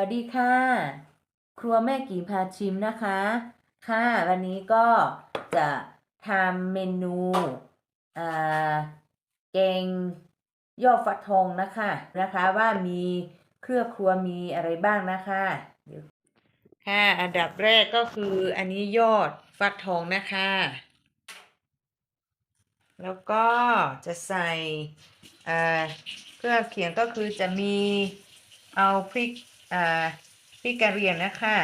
วัสดีค่ะ ครัวแม่กี่พาชิมนะคะ ค่ะ วันนี้ก็จะทำเมนูอ่าแกงยอดฟักทองนะคะนะคะว่ามีเครื่องครัวมีอะไรบ้างนะคะค่ะ อันดับแรกก็คืออันนี้ยอดฟักทองนะคะ แล้วก็จะใส่อ่าเครื่องเคียงก็คือจะมีเอาพริก อ่าพริกกะเรียงนะคะ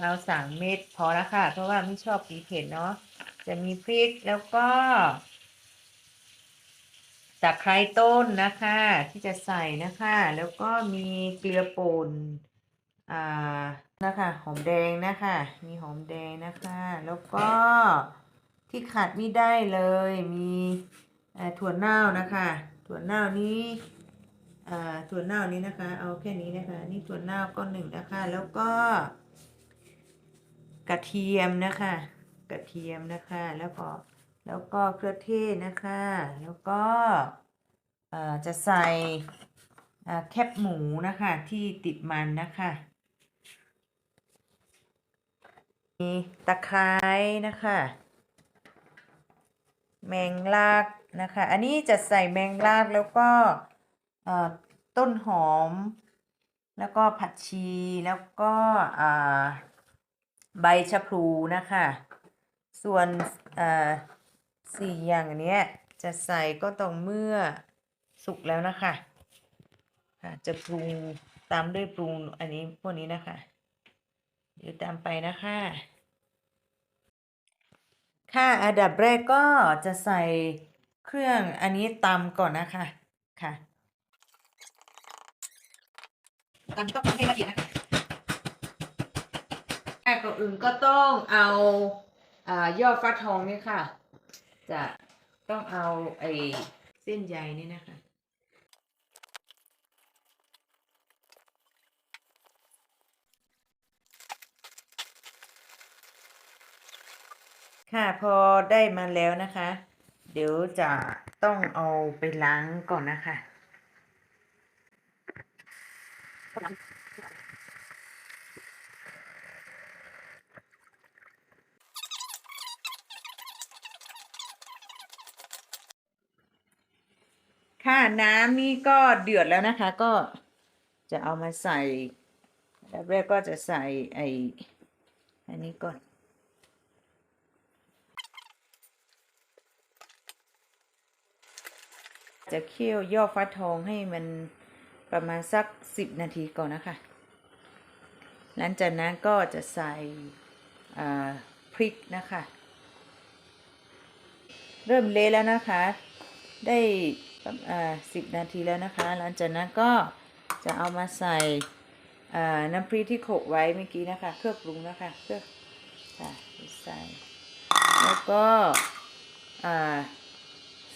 เราสั่งเม็ดพอแล้วค่ะ เพราะว่าไม่ชอบกินเผ็ดเนาะจะมีพริกแล้วก็ตะไคร้ต้นนะคะ ที่จะใส่นะคะ แล้วก็มีเกลือป่นอ่านะคะหอมแดงนะคะ มีหอมแดงนะคะ แล้วก็ที่ขาดไม่ได้เลยมีถั่วเน่านะคะ ถั่วเน่านี้ อ่าถั่วเน่านี้นะคะ เอาแค่นี้นะคะ นี่ถั่วเน่าก็หนึ่งนะคะ แล้วก็ กระเทียมนะคะ กระเทียมนะคะ แล้วก็แล้วก็เครื่องเทศนะคะ แล้วก็อ่าจะใส่อ่าแคบหมูนะคะที่ติดมันนะคะมีตะไคร้นะคะ แมงลากนะคะ อันนี้จะใส่แมงลากแล้วก็ ต้นหอม แล้วก็ผักชีแล้วก็ใบชะพลูนะคะ ส่วนอ่าสี่อย่างนี้จะใส่ก็ต้องเมื่อสุกแล้วนะคะค่ะจะปรุงตามด้วยปรุงอันนี้พวกนี้นะคะ เดี๋ยวตามไปนะคะ ค่ะอันดับแรกก็จะใส่เครื่องอันนี้ตำก่อนนะคะค่ะ ตำก็ทำให้ละเอียดนะคะค่ะก่อนอื่นก็ต้องเอาอยอดฟักทองนี่ค่ะ จะต้องเอาไอ้เส้นใยนี่นะคะค่ะพอได้มาแล้วนะคะ เดี๋ยวจะต้องเอาไปล้างก่อนนะคะ ค่ะน้ำนี่ก็เดือดแล้วนะคะ ก็จะเอามาใส่อันดับแรกก็จะใส่ไอ้อันนี้ก่อน จะเคี่ยวยอดฟักทองให้มัน ประมาณสักสิบนาทีก่อนนะคะ หลังจากนั้นก็จะใส่พริกนะคะ เริ่มเละแล้วนะคะ ได้สิบนาทีแล้วนะคะ หลังจากนั้นก็จะเอามาใส่น้ำพริกที่โขลกไว้เมื่อกี้นะคะ เครื่องปรุงนะคะเครื่องค่ะใส่ แล้วก็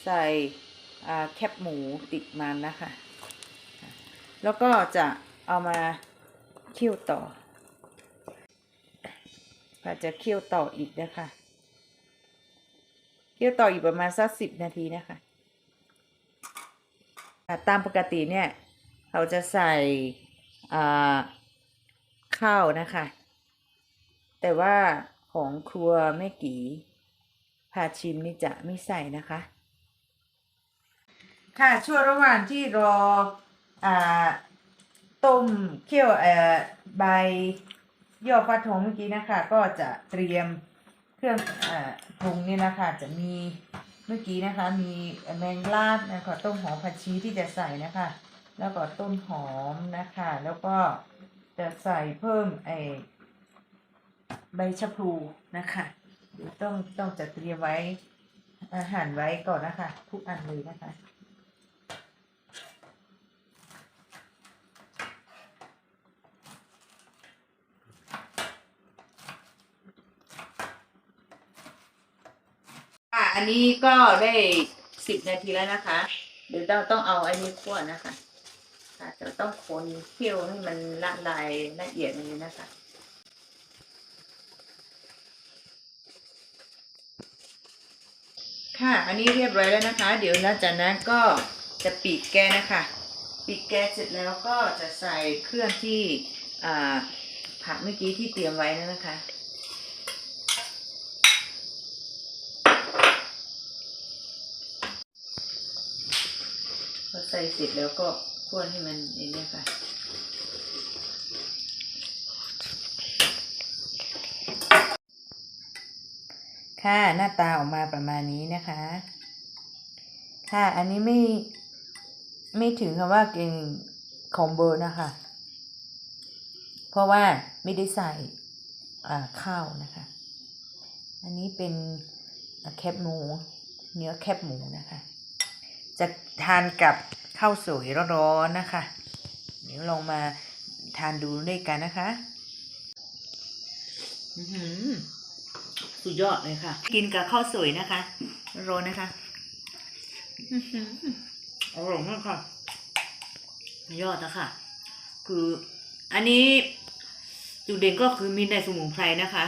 ใส่แคบหมูติดมันนะคะ แล้วก็จะเอามาเคี่ยวต่อก็จะเคี่ยวต่ออีกนะคะเคี่ยวต่ออีกประมาณสักสิบนาทีนะคะตามปกติเนี่ย เราจะใส่ข้าวนะคะ แต่ว่าของครัวแม่กีพาชิมนี่จะไม่ใส่นะคะ ค่ะช่วงระหว่างที่รอ ต้มเคี่ยวใบยอดฟักทองเมื่อกี้นะคะ ก็จะเตรียมเครื่องอปรุงนี่นะคะจะมีเมื่อกี้นะคะ มีแมงลาดนะคะต้นหอมผักชีที่จะใส่นะคะ แล้วก็ต้นหอมนะคะ แล้วก็จะใส่เพิ่มไอใบชะพลูนะคะต้องต้องจะเตรียมไว้อาหารไว้ก่อนนะคะ ทุกอันเลยนะคะ อันนี้ก็ได้สิบนาทีแล้วนะคะ เดี๋ยวเราต้องเอาอันนี้คั่วนะคะค่ะจะต้องคนเคี่ยวให้มันละลายละเอียดอย่างนี้นะคะ ค่ะ อันนี้เรียบร้อยแล้วนะคะ เดี๋ยวหลังจากนั้นก็จะปิดแก๊สนะคะปิดแก๊สเสร็จแล้วก็จะใส่เครื่องที่ผักเมื่อกี้ที่เตรียมไว้นะคะ พอใส่เสร็จแล้วก็คั่วให้มันเองนี่ยค่ะค่ะหน้าตาออกมาประมาณนี้นะคะ ค่ะอันนี้ไม่ไม่ถึงคำว่าเก่งคอมโบนะคะ เพราะว่าไม่ได้ใส่ข้าวนะคะ อันนี้เป็นแคบหมู เนื้อแคบหมูนะคะ จะทานกับข้าวสวยร้อนๆนะคะเดี๋ยวลองมาทานดูด้วยกันนะคะอือหือสุดยอดเลยค่ะ กินกับข้าวสวยนะคะร้อนนะคะอื้อหืออร่อยมากค่ะ ยอดนะคะ คืออันนี้จุดเด่นก็คือมีในสมุนไพรนะคะ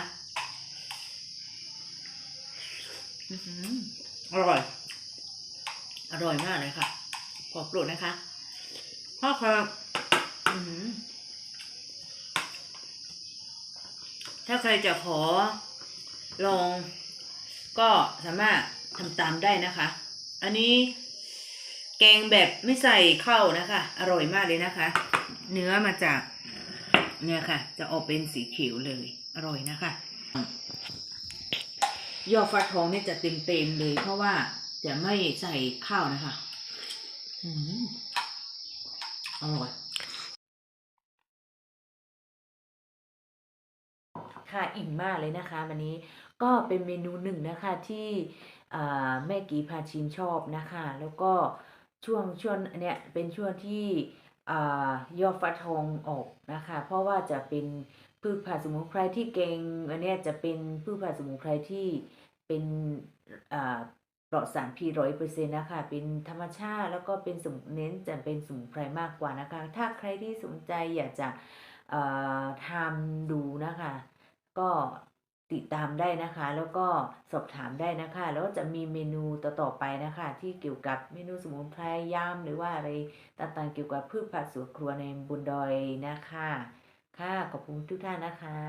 อื้อหืออร่อย อร่อยมากเลยค่ะ ขอโปรดนะคะพ่อครับถ้าใครจะขอลองก็สามารถทำตามได้นะคะ อันนี้แกงแบบไม่ใส่ข้าวนะคะ อร่อยมากเลยนะคะ เนื้อมาจากเนี่ยค่ะ จะออกเป็นสีเขียวเลย อร่อยนะคะ ยอดฟักทองเนี่ยจะเต็มเต็มๆเลยเพราะว่า จะไม่ใส่ข้าวนะคะอร่อยค่ะอิ่มมากเลยนะคะ วันนี้ก็เป็นเมนูหนึ่งนะคะที่แม่กีพาชิมชอบนะคะ แล้วก็ช่วงช่วงเนี้ยเป็นช่วงที่ยอดฟักทองออกนะคะ เพราะว่าจะเป็นพืชผักสมุนไพรที่เก่งอันเนี้ยจะเป็นพืชผักสมุนไพรที่เป็นอ่า ปลอดสารพิษร้อยเปอร์เซ็นต์นะคะ เป็นธรรมชาติแล้วก็เป็นสมุนเน้นจะเป็นสมุนไพรมากกว่านะคะ ถ้าใครที่สนใจอยากจะทำดูนะคะ ก็ติดตามได้นะคะ แล้วก็สอบถามได้นะคะ แล้วจะมีเมนูต่อๆไปนะคะ ที่เกี่ยวกับเมนูสมุนไพรย่ำหรือว่าอะไรต่างๆเกี่ยวกับพืชผักสวนครัวในบนดอยนะคะ ค่ะขอบคุณทุกท่านนะคะ